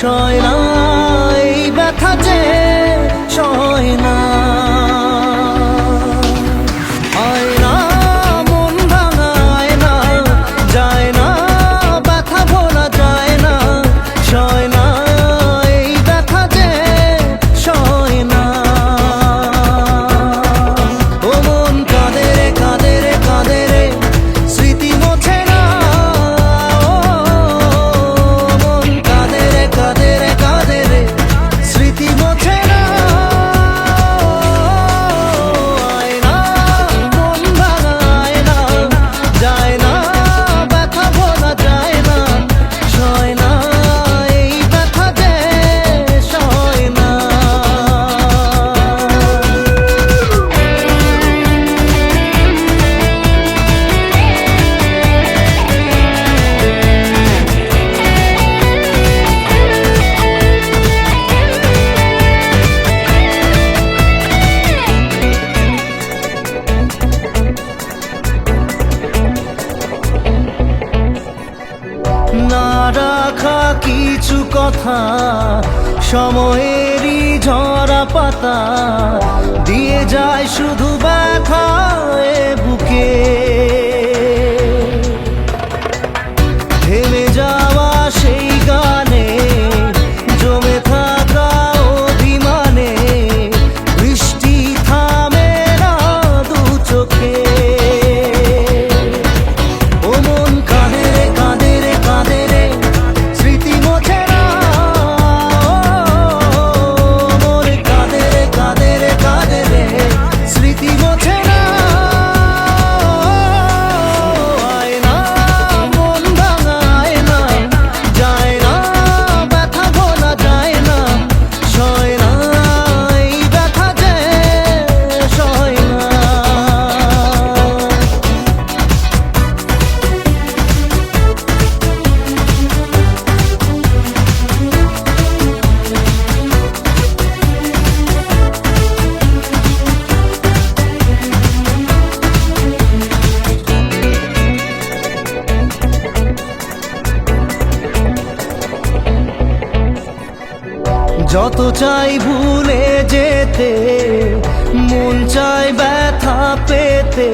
在那 কথা সময়েরই ঝরা পাতা দিয়ে যায় শুধু ব্যথা। যত চাই ভুলে যেতে মন চাই ব্যথা পেতে।